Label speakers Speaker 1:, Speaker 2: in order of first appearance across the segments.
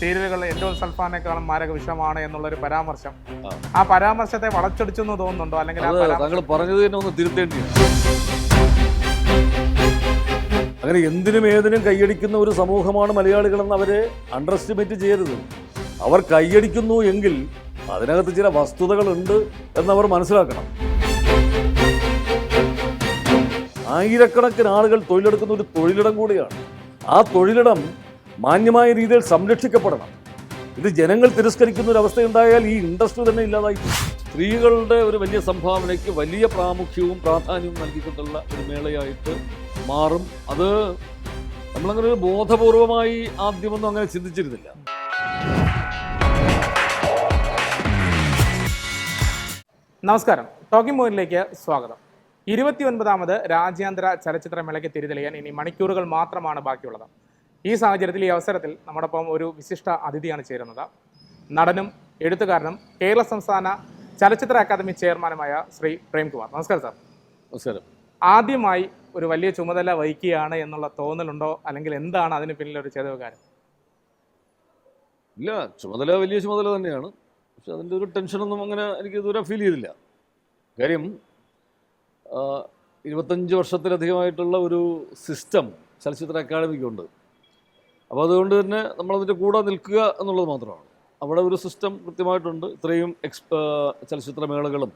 Speaker 1: സീരിയലുകൾ എൻഡോൾ സൽഫാനേക്കാളും മാരക വിഷമാണ് എന്നുള്ളൊരു പരാമർശം.
Speaker 2: ആ.
Speaker 1: പരാമർശത്തെ വളച്ചൊടിച്ചു എന്ന് തോന്നുന്നുണ്ടോ? അല്ലെങ്കിൽ
Speaker 2: താങ്കൾ പറഞ്ഞത് തന്നെ ഒന്ന് തിരുത്തേണ്ടി അങ്ങനെ എന്തിനും ഏതിനും കൈയടിക്കുന്ന ഒരു സമൂഹമാണ് മലയാളികളെന്ന് അവരെ അണ്ടർ എസ്റ്റിമേറ്റ് ചെയ്യരുത്. അവർ കൈയടിക്കുന്നു എങ്കിൽ അതിനകത്ത് ചില വസ്തുതകളുണ്ട് എന്നവർ മനസ്സിലാക്കണം. ആയിരക്കണക്കിന് ആളുകൾ തൊഴിലെടുക്കുന്ന ഒരു തൊഴിലിടം കൂടിയാണ്. ആ തൊഴിലിടം മാന്യമായ രീതിയിൽ സംരക്ഷിക്കപ്പെടണം. ഇത് ജനങ്ങൾ തിരസ്കരിക്കുന്ന ഒരു അവസ്ഥയുണ്ടായാൽ ഈ ഇൻഡസ്ട്രി തന്നെ ഇല്ലാതായി. സ്ത്രീകളുടെ ഒരു വലിയ സംഭാവനയ്ക്ക് വലിയ പ്രാമുഖ്യവും പ്രാധാന്യവും നൽകിക്കൊണ്ടുള്ള ഒരു മേളയായിട്ട് മാറും. അത് നമ്മളങ്ങനെ ഒരു ബോധപൂർവമായി ആദ്യമൊന്നും അങ്ങനെ ചിന്തിച്ചിരുന്നില്ല.
Speaker 1: നമസ്കാരം. ടോക്കിംഗ് പോയിന്റിലേക്ക് സ്വാഗതം. ഇരുപത്തി ഒൻപതാമത് രാജ്യാന്തര ചലച്ചിത്രമേളയ്ക്ക് തിരിതെളിയാൻ ഇനി മണിക്കൂറുകൾ മാത്രമാണ് ബാക്കിയുള്ളത്. ഈ സാഹചര്യത്തിൽ ഈ അവസരത്തിൽ നമ്മോടൊപ്പം ഒരു വിശിഷ്ട അതിഥിയാണ് ചേരുന്നത്. നടനും എഴുത്തുകാരനും കേരള സംസ്ഥാന ചലച്ചിത്ര അക്കാദമി ചെയർമാനുമായ ശ്രീ പ്രേംകുമാർ. നമസ്കാരം സാർ.
Speaker 2: നമസ്കാരം.
Speaker 1: ആദ്യമായി ഒരു വലിയ ചുമതല വഹിക്കുകയാണ് എന്നുള്ള തോന്നലുണ്ടോ? അല്ലെങ്കിൽ എന്താണ് അതിന് പിന്നിൽ ഒരു ചെലവുകാരൻ
Speaker 2: ഇല്ല ചുമതല വലിയ ചുമതല തന്നെയാണ്. പക്ഷെ അതിന്റെ ഒരു ടെൻഷനൊന്നും അങ്ങനെ എനിക്ക് ഇതുവരെ ഫീൽ ചെയ്തില്ല. കാര്യം ഇരുപത്തഞ്ച് വർഷത്തിലധികമായിട്ടുള്ള ഒരു സിസ്റ്റം ചലച്ചിത്ര അക്കാദമിക്കുണ്ട്. അപ്പോൾ അതുകൊണ്ട് തന്നെ നമ്മളതിന്റെ കൂടെ നിൽക്കുക എന്നുള്ളത് മാത്രമാണ്. അവിടെ ഒരു സിസ്റ്റം കൃത്യമായിട്ടുണ്ട്. ഇത്രയും എക്സ് ചലച്ചിത്രമേളകളും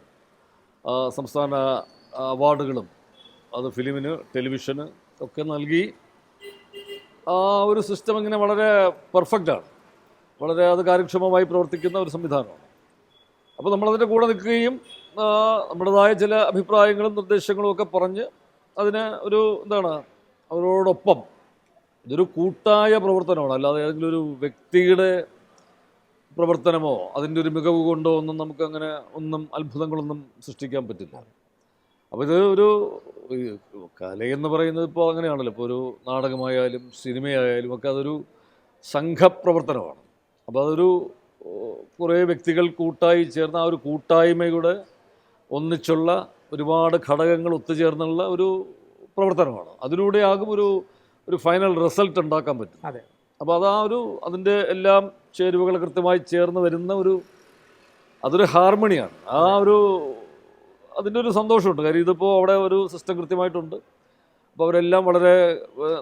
Speaker 2: സംസ്ഥാന അവാർഡുകളും അത് ഫിലിമിന് ടെലിവിഷന് ഒക്കെ നൽകി ആ ഒരു സിസ്റ്റം ഇങ്ങനെ വളരെ പെർഫെക്റ്റാണ് വളരെ അത് കാര്യക്ഷമമായി പ്രവർത്തിക്കുന്ന ഒരു സംവിധാനമാണ്. അപ്പോൾ നമ്മളതിന്റെ കൂടെ നിൽക്കുകയും നമ്മുടേതായ ചില അഭിപ്രായങ്ങളും നിർദ്ദേശങ്ങളും ഒക്കെ പറഞ്ഞ് അതിന് ഒരു എന്താണ് അവരോടൊപ്പം ഇതൊരു കൂട്ടായ പ്രവർത്തനമാണ്. അല്ലാതെ ഏതെങ്കിലും ഒരു വ്യക്തിയുടെ പ്രവർത്തനമോ അതിന്റെ ഒരു മികവ് കൊണ്ടോ ഒന്നും നമുക്ക് അങ്ങനെ ഒന്നും അത്ഭുതങ്ങളൊന്നും സൃഷ്ടിക്കാൻ പറ്റില്ല. അപ്പോൾ ഇത് ഒരു കലയെന്ന് പറയുന്നത് ഇപ്പോൾ അങ്ങനെയാണല്ലോ. ഇപ്പോൾ ഒരു നാടകമായാലും സിനിമയായാലും ഒക്കെ അതൊരു സംഘപ്രവർത്തനമാണ്. അപ്പോൾ അതൊരു കുറേ വ്യക്തികൾ കൂട്ടായി ചേർന്ന ആ ഒരു കൂട്ടായ്മയുടെ ഒന്നിച്ചുള്ള ഒരുപാട് ഘടകങ്ങൾ ഒത്തുചേർന്നുള്ള ഒരു പ്രവർത്തനമാണ്. അതിലൂടെയാകും ഒരു ഒരു ഫൈനൽ റിസൾട്ട് ഉണ്ടാക്കാൻ പറ്റും.
Speaker 1: അതെ.
Speaker 2: അപ്പോൾ അതാ ഒരു അതിന്റെ എല്ലാം ചേരുവകൾ കൃത്യമായി ചേർന്ന് വരുന്ന ഒരു അതൊരു ഹാർമണിയാണ് ആ ഒരു അതിന്റെ ഒരു സന്തോഷമുണ്ട്. കാര്യം ഇതിപ്പോൾ അവിടെ ഒരു സിസ്റ്റം കൃത്യമായിട്ടുണ്ട്. അപ്പോൾ അവരെല്ലാം വളരെ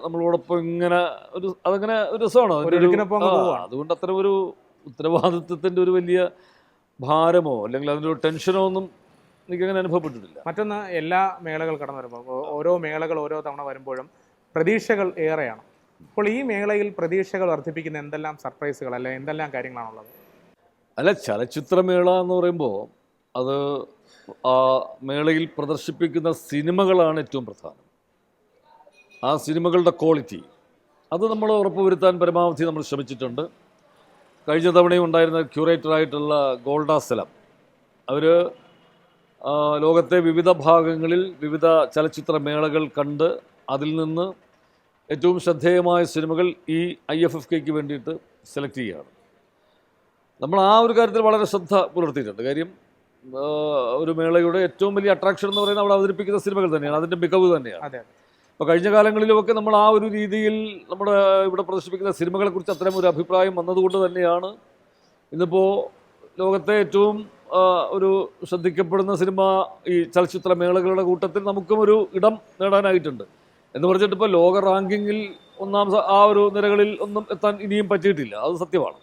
Speaker 2: നമ്മളോടൊപ്പം ഇങ്ങനെ ഒരു അതങ്ങനെ ഒരു രസമാണ്. അതുകൊണ്ട് അത്ര ഒരു ഉത്തരവാദിത്വത്തിന്റെ ഒരു വലിയ ഭാരമോ അല്ലെങ്കിൽ അതിന്റെ ഒരു ടെൻഷനോ ഒന്നും എനിക്കങ്ങനെ അനുഭവപ്പെട്ടിട്ടില്ല.
Speaker 1: മറ്റൊന്ന് എല്ലാ മേളകൾ കടന്നു വരുമ്പോൾ ഓരോ മേളകൾ ഓരോ തവണ വരുമ്പോഴും പ്രതീക്ഷകൾ ഏറെയാണ്. അപ്പോൾ ഈ മേളയിൽ പ്രതീക്ഷകൾ വർദ്ധിപ്പിക്കുന്ന എന്തെല്ലാം സർപ്രൈസുകൾ അല്ലെ എന്തെല്ലാം കാര്യങ്ങളാണുള്ളത്?
Speaker 2: അല്ല ചലച്ചിത്രമേള എന്ന് പറയുമ്പോൾ അത് ആ മേളയിൽ പ്രദർശിപ്പിക്കുന്ന സിനിമകളാണ് ഏറ്റവും പ്രധാനം. ആ സിനിമകളുടെ ക്വാളിറ്റി അത് നമ്മൾ ഉറപ്പുവരുത്താൻ പരമാവധി നമ്മൾ ശ്രമിച്ചിട്ടുണ്ട്. കഴിഞ്ഞ തവണയും ഉണ്ടായിരുന്ന ക്യൂറേറ്ററായിട്ടുള്ള ഗോൾഡ സലം അവർ ലോകത്തെ വിവിധ ഭാഗങ്ങളിൽ വിവിധ ചലച്ചിത്ര മേളകൾ കണ്ട് അതിൽ നിന്ന് ഏറ്റവും ശ്രദ്ധേയമായ സിനിമകൾ ഈ ഐ എഫ് എഫ് കെക്ക് വേണ്ടിയിട്ട് സെലക്ട് ചെയ്യുകയാണ്. നമ്മൾ ആ ഒരു കാര്യത്തിൽ വളരെ ശ്രദ്ധ പുലർത്തിയിട്ടുണ്ട്. കാര്യം ഒരു മേളയുടെ ഏറ്റവും വലിയ അട്രാക്ഷൻ എന്ന് പറയുന്നത് അവിടെ അവതരിപ്പിക്കുന്ന സിനിമകൾ തന്നെയാണ്. അതിന്റെ മികവ് തന്നെയാണ്. അപ്പോൾ കഴിഞ്ഞ കാലങ്ങളിലുമൊക്കെ നമ്മൾ ആ ഒരു രീതിയിൽ നമ്മുടെ ഇവിടെ പ്രദർശിപ്പിക്കുന്ന സിനിമകളെക്കുറിച്ച് അത്തരം ഒരു അഭിപ്രായം വന്നതുകൊണ്ട് തന്നെയാണ് ഇന്നിപ്പോൾ ലോകത്തെ ഏറ്റവും ഒരു ശ്രദ്ധിക്കപ്പെടുന്ന സിനിമ ഈ ചലച്ചിത്ര മേളകളുടെ കൂട്ടത്തിൽ നമുക്കും ഒരു ഇടം നേടാനായിട്ടുണ്ട്. എന്ന് പറഞ്ഞിട്ട് ഇപ്പോൾ ലോക റാങ്കിങ്ങിൽ ഒന്നാം ആ ഒരു നിരകളിൽ ഒന്നും എത്താൻ ഇനിയും പറ്റിയിട്ടില്ല. അത് സത്യമാണ്.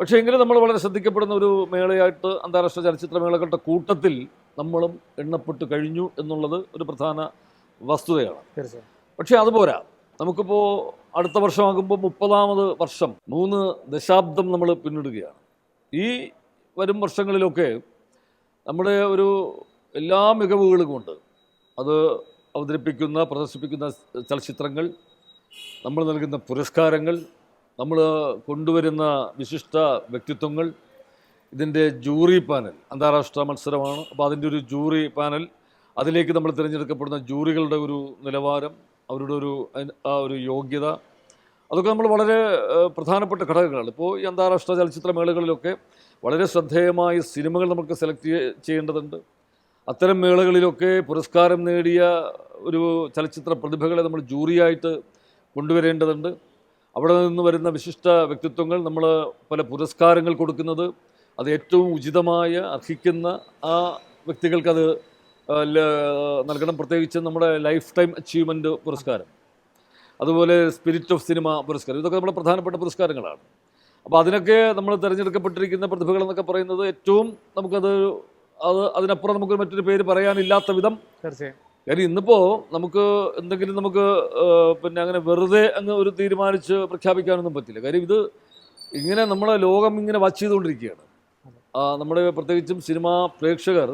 Speaker 2: പക്ഷേ എങ്കിലും നമ്മൾ വളരെ ശ്രദ്ധിക്കപ്പെടുന്ന ഒരു മേളയായിട്ട് അന്താരാഷ്ട്ര ചലച്ചിത്ര മേളകളുടെ കൂട്ടത്തിൽ നമ്മളും എണ്ണപ്പെട്ട് കഴിഞ്ഞു എന്നുള്ളത് ഒരു പ്രധാന വസ്തുതയാണ്. പക്ഷേ അതുപോരാ നമുക്കിപ്പോൾ അടുത്ത വർഷമാകുമ്പോൾ മുപ്പതാമത് വർഷം മൂന്ന് ദശാബ്ദം നമ്മൾ പിന്നിടുകയാണ്. ഈ വരും വർഷങ്ങളിലൊക്കെ നമ്മുടെ ഒരു എല്ലാ മികവുകളും കൊണ്ട് അത് അവതരിപ്പിക്കുന്ന പ്രദർശിപ്പിക്കുന്ന ചലച്ചിത്രങ്ങൾ നമ്മൾ നൽകുന്ന പുരസ്കാരങ്ങൾ നമ്മൾ കൊണ്ടുവരുന്ന വിശിഷ്ട വ്യക്തിത്വങ്ങൾ ഇതിന്റെ ജൂറി പാനൽ അന്താരാഷ്ട്ര മത്സരമാണ്. അപ്പോൾ അതിന്റെ ഒരു ജൂറി പാനൽ അതിലേക്ക് നമ്മൾ തിരഞ്ഞെടുക്കപ്പെടുന്ന ജൂറികളുടെ ഒരു നിലവാരം അവരുടെ ഒരു ആ ഒരു യോഗ്യത അതൊക്കെ നമ്മൾ വളരെ പ്രധാനപ്പെട്ട ഘടകങ്ങളാണ്. ഇപ്പോൾ ഈ അന്താരാഷ്ട്ര ചലച്ചിത്ര മേളകളിലൊക്കെ വളരെ ശ്രദ്ധേയമായ സിനിമകൾ നമുക്ക് സെലക്ട് ചെയ്യേണ്ടതുണ്ട്. അത്തരം മേളകളിലൊക്കെ പുരസ്കാരം നേടിയ ഒരു ചലച്ചിത്ര പ്രതിഭകളെ നമ്മൾ ജൂറിയായിട്ട് കൊണ്ടുവരേണ്ടതുണ്ട്. അവിടെ നിന്ന് വരുന്ന വിശിഷ്ട വ്യക്തിത്വങ്ങൾ നമ്മൾ പല പുരസ്കാരങ്ങൾ കൊടുക്കുന്നത് അത് ഏറ്റവും ഉചിതമായ അർഹിക്കുന്ന ആ വ്യക്തികൾക്കത് നൽകണം. പ്രത്യേകിച്ച് നമ്മുടെ ലൈഫ് ടൈം അച്ചീവ്മെന്റ് പുരസ്കാരം. അതുപോലെ സ്പിരിറ്റ് ഓഫ് സിനിമ പുരസ്കാരം. ഇതൊക്കെ നമ്മുടെ പ്രധാനപ്പെട്ട പുരസ്കാരങ്ങളാണ്. അപ്പോൾ അതിനൊക്കെ നമ്മൾ തിരഞ്ഞെടുക്കപ്പെട്ടിരിക്കുന്ന പ്രതിഭകൾ എന്നൊക്കെ പറയുന്നത് ഏറ്റവും നമുക്കത് അത് അതിനപ്പുറം നമുക്ക് മറ്റൊരു പേര് പറയാനില്ലാത്ത വിധം.
Speaker 1: തീർച്ചയായും.
Speaker 2: കാര്യം ഇന്നിപ്പോ നമുക്ക് എന്തെങ്കിലും നമുക്ക് പിന്നെ അങ്ങനെ വെറുതെ അങ്ങ് ഒരു തീരുമാനിച്ച് പ്രഖ്യാപിക്കാനൊന്നും പറ്റില്ല. കാര്യം ഇത് ഇങ്ങനെ നമ്മളെ ലോകം ഇങ്ങനെ വാച്ച് ചെയ്തുകൊണ്ടിരിക്കുകയാണ്. നമ്മുടെ പ്രത്യേകിച്ചും സിനിമ പ്രേക്ഷകർ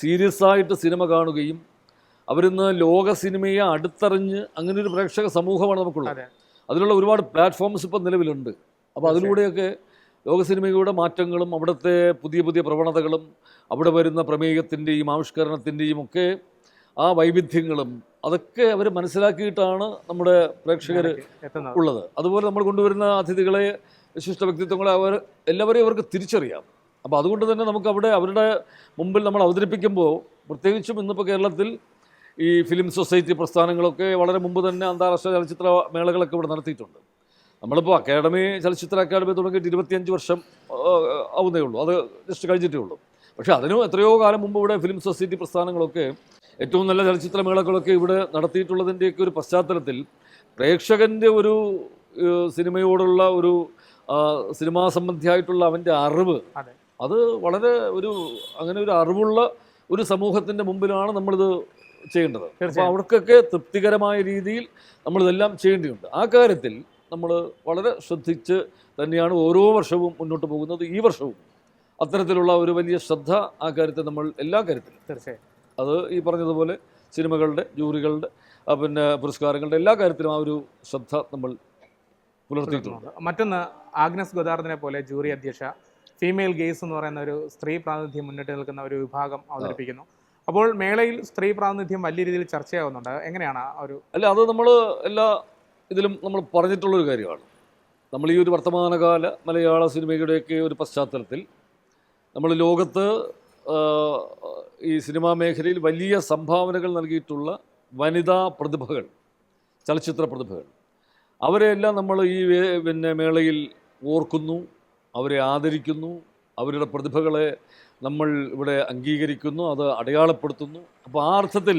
Speaker 2: സീരിയസ് ആയിട്ട് സിനിമ കാണുകയും അവരിന്ന് ലോക സിനിമയെ അടുത്തറിഞ്ഞ് അങ്ങനെ ഒരു പ്രേക്ഷക സമൂഹമാണ് നമുക്കുള്ളത്.
Speaker 1: അതിനുള്ള
Speaker 2: അതിലുള്ള ഒരുപാട് പ്ലാറ്റ്ഫോംസ് ഇപ്പം നിലവിലുണ്ട്. അപ്പോൾ അതിലൂടെയൊക്കെ ലോക സിനിമയുടെ മാറ്റങ്ങളും അവിടുത്തെ പുതിയ പുതിയ പ്രവണതകളും അവിടെ വരുന്ന പ്രമേയത്തിന്റെയും ആവിഷ്കരണത്തിന്റെയും ഒക്കെ ആ വൈവിധ്യങ്ങളും അതൊക്കെ അവർ മനസ്സിലാക്കിയിട്ടാണ് നമ്മുടെ പ്രേക്ഷകർ ഉള്ളത്. അതുപോലെ നമ്മൾ കൊണ്ടുവരുന്ന അതിഥികളെ വിശിഷ്ട വ്യക്തിത്വങ്ങളെ അവർ എല്ലാവരെയും അവർക്ക് തിരിച്ചറിയാം. അപ്പോൾ അതുകൊണ്ട് തന്നെ നമുക്ക് അവിടെ അവരുടെ മുമ്പിൽ നമ്മൾ അവതരിപ്പിക്കുമ്പോൾ പ്രത്യേകിച്ചും ഇന്നിപ്പോൾ കേരളത്തിൽ ഈ ഫിലിം സൊസൈറ്റി പ്രസ്ഥാനങ്ങളൊക്കെ വളരെ മുമ്പ് തന്നെ അന്താരാഷ്ട്ര ചലച്ചിത്ര മേളകളൊക്കെ ഇവിടെ നടത്തിയിട്ടുണ്ട്. നമ്മളിപ്പോൾ അക്കാഡമി ചലച്ചിത്ര അക്കാദമി തുടങ്ങിയിട്ട് ഇരുപത്തിയഞ്ച് വർഷം ആവുന്നേ ഉള്ളൂ. അത് ജസ്റ്റ് കഴിഞ്ഞിട്ടേ ഉള്ളൂ. പക്ഷേ അതിനും എത്രയോ കാലം മുമ്പ് ഇവിടെ ഫിലിം സൊസൈറ്റി പ്രസ്ഥാനങ്ങളൊക്കെ ഏറ്റവും നല്ല ചലച്ചിത്ര മേളകളൊക്കെ ഇവിടെ നടത്തിയിട്ടുള്ളതിന്റെയൊക്കെ ഒരു പശ്ചാത്തലത്തിൽ പ്രേക്ഷകന്റെ ഒരു സിനിമയോടുള്ള ഒരു സിനിമാ സംബന്ധിയായിട്ടുള്ള അവന്റെ അറിവ്
Speaker 1: അതെ.
Speaker 2: അത് വളരെ ഒരു അങ്ങനെ ഒരു അറിവുള്ള ഒരു സമൂഹത്തിന്റെ മുമ്പിലാണ് നമ്മളിത് ചെയ്യേണ്ടത്. അപ്പോൾ അവർക്കൊക്കെ തൃപ്തികരമായ രീതിയിൽ നമ്മളിതെല്ലാം ചെയ്യേണ്ടതുണ്ട്. ആ കാര്യത്തിൽ നമ്മൾ വളരെ ശ്രദ്ധിച്ച് തന്നെയാണ് ഓരോ വർഷവും മുന്നോട്ട് പോകുന്നത് ഈ വർഷവും. അത്തരത്തിലുള്ള ഒരു വലിയ ശ്രദ്ധ ആ കാര്യത്തിൽ നമ്മൾ എല്ലാ കാര്യത്തിലും.
Speaker 1: തീർച്ചയായും.
Speaker 2: അത് ഈ പറഞ്ഞതുപോലെ സിനിമകളുടെ ജൂറികളുടെ പിന്നെ പുരസ്കാരങ്ങളുടെ എല്ലാ കാര്യത്തിലും ആ ഒരു ശ്രദ്ധ നമ്മൾ പുലർത്തിയിട്ടുണ്ട്.
Speaker 1: മറ്റൊന്ന് ആഗ്നസ് ഗോദാർദിനെ പോലെ ജൂറി അധ്യക്ഷ ഫീമെയിൽ ഗെയ്സ് എന്ന് പറയുന്ന ഒരു സ്ത്രീ പ്രാതിനിധ്യം മുന്നിട്ട് നിൽക്കുന്ന ഒരു വിഭാഗം അവതരിപ്പിക്കുന്നു. അപ്പോൾ മേളയിൽ സ്ത്രീ പ്രാതിനിധ്യം വലിയ രീതിയിൽ ചർച്ചയാവുന്നുണ്ട്. എങ്ങനെയാണ് ആ ഒരു
Speaker 2: അല്ല അത് നമ്മൾ എല്ലാ ഇതിലും നമ്മൾ പറഞ്ഞിട്ടുള്ളൊരു കാര്യമാണ്. നമ്മൾ ഈ ഒരു വർത്തമാനകാല മലയാള സിനിമയുടെയൊക്കെ ഒരു പശ്ചാത്തലത്തിൽ നമ്മൾ ലോകത്ത് ഈ സിനിമാ മേഖലയിൽ വലിയ സംഭാവനകൾ നൽകിയിട്ടുള്ള വനിതാ പ്രതിഭകൾ ചലച്ചിത്ര പ്രതിഭകൾ. അവരെയെല്ലാം നമ്മൾ ഈ പിന്നെ മേളയിൽ ഓർക്കുന്നു അവരെ ആദരിക്കുന്നു അവരുടെ പ്രതിഭകളെ നമ്മൾ ഇവിടെ അംഗീകരിക്കുന്നു അത് അടയാളപ്പെടുത്തുന്നു. അപ്പോൾ ആ അർത്ഥത്തിൽ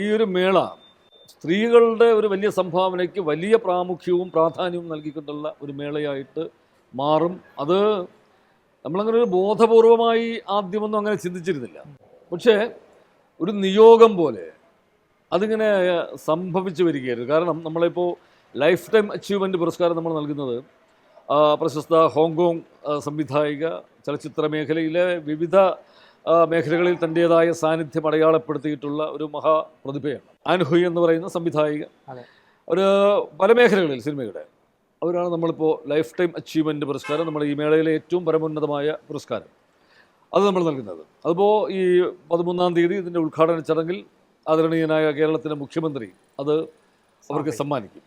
Speaker 2: ഈ ഒരു മേള സ്ത്രീകളുടെ ഒരു വലിയ സംഭാവനയ്ക്ക് വലിയ പ്രാമുഖ്യവും പ്രാധാന്യവും നൽകിക്കൊണ്ടുള്ള ഒരു മേളയായിട്ട് മാറും. അത് നമ്മളങ്ങനെ ഒരു ബോധപൂർവമായി ആദ്യമൊന്നും അങ്ങനെ ചിന്തിച്ചിരുന്നില്ല. പക്ഷേ ഒരു നിയോഗം പോലെ അതിങ്ങനെ സംഭവിച്ചു വരികയായിരുന്നു. കാരണം നമ്മളിപ്പോൾ ലൈഫ് ടൈം അച്ചീവ്മെന്റ് പുരസ്കാരം നമ്മൾ നൽകുന്നത് പ്രശസ്ത ഹോങ്കോങ് സംവിധായിക ചലച്ചിത്ര മേഖലയിലെ വിവിധ മേഖലകളിൽ തന്റേതായ സാന്നിധ്യം അടയാളപ്പെടുത്തിയിട്ടുള്ള ഒരു മഹാപ്രതിഭയാണ്. ആൻഹുയ് എന്ന് പറയുന്ന സംവിധായിക. ഒരു പല മേഖലകളിൽ സിനിമയുടെ. അവരാണ് നമ്മളിപ്പോൾ ലൈഫ് ടൈം അച്ചീവ്മെന്റ് പുരസ്കാരം നമ്മൾ ഈ മേളയിലെ ഏറ്റവും പരമോന്നതമായ പുരസ്കാരം. അത് നമ്മൾ നൽകുന്നത്. അതിപ്പോൾ ഈ പതിമൂന്നാം തീയതി ഇതിന്റെ ഉദ്ഘാടന ചടങ്ങിൽ ആദരണീയനായ കേരളത്തിലെ മുഖ്യമന്ത്രി അത് അവർക്ക് സമ്മാനിക്കും.